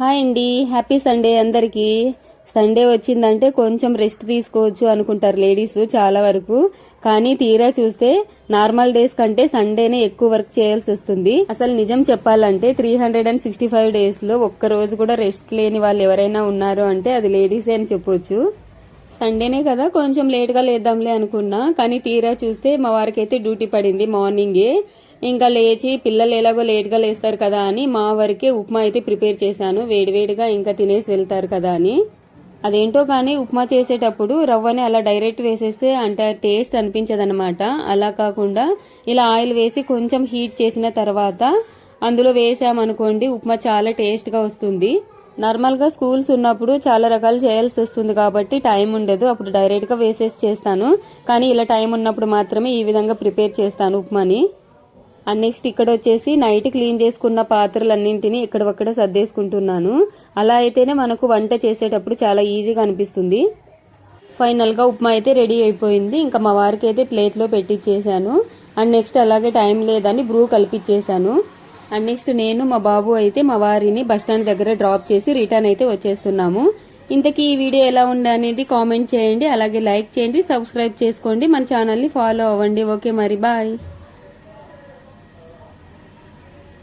Hi అండి. Happy Sunday అందరికీ. Sunday వచ్చిందంటే కొంచెం రెస్ట్ తీసుకోవచ్చు అనుకుంటారు లేడీస్ చాలా వరకు. కానీ తీరా చూస్తే నార్మల్ డేస్ కంటే సండేనే ఎక్కువ వర్క్ చేయాల్సి వస్తుంది. అసలు నిజం చెప్పాలంటే three hundred and sixty five డేస్లో ఒక్క రోజు కూడా రెస్ట్ లేని వాళ్ళు ఎవరైనా ఉన్నారు అంటే అది లేడీసే అని చెప్పొచ్చు. సండేనే కదా కొంచెం లేట్గా లేద్దాంలే అనుకున్నా. కానీ తీరా చూస్తే మా వారికి అయితే డ్యూటీ పడింది మార్నింగే. ఇంకా లేచి పిల్లలు ఎలాగో లేట్గా లేస్తారు కదా అని మా వారికే ఉప్మా అయితే ప్రిపేర్ చేశాను. వేడివేడిగా ఇంకా తినేసి వెళ్తారు కదా అని. అదేంటో కానీ ఉప్మా చేసేటప్పుడు రవ్వని అలా డైరెక్ట్ వేసేస్తే అంటే టేస్ట్ అనిపించదనమాట అలా కాకుండా ఇలా ఆయిల్ వేసి కొంచెం హీట్ చేసిన తర్వాత అందులో వేసామనుకోండి ఉప్మా చాలా టేస్ట్గా వస్తుంది. నార్మల్గా స్కూల్స్ ఉన్నప్పుడు చాలా రకాలు చేయాల్సి వస్తుంది కాబట్టి టైం ఉండదు. అప్పుడు డైరెక్ట్గా వేసేసి చేస్తాను. కానీ ఇలా టైం ఉన్నప్పుడు మాత్రమే ఈ విధంగా ప్రిపేర్ చేస్తాను ఉప్మాని. అండ్ నెక్స్ట్ ఇక్కడ వచ్చేసి నైట్ క్లీన్ చేసుకున్న పాత్రలన్నింటినీ ఇక్కడొక్కడ సర్దేసుకుంటున్నాను. అలా అయితేనే మనకు వంట చేసేటప్పుడు చాలా ఈజీగా అనిపిస్తుంది. ఫైనల్గా ఉప్మా అయితే రెడీ అయిపోయింది. ఇంకా మా వారికి అయితే ప్లేట్లో పెట్టించేసాను అండ్ నెక్స్ట్ అలాగే టైం లేదని బ్రూ కలిపిచ్చేసాను. అండ్ నెక్స్ట్ నేను మా బాబు అయితే మా వారిని బస్టాండ్ దగ్గర డ్రాప్ చేసి రిటర్న్ అయితే వచ్చేస్తున్నాము. ఇంతకీ ఈ వీడియో ఎలా ఉంది అనేది కామెంట్ చేయండి అలాగే లైక్ చేయండి సబ్స్క్రైబ్ చేసుకోండి. మన ఛానల్ని ఫాలో అవ్వండి. ఓకే మరి బాయ్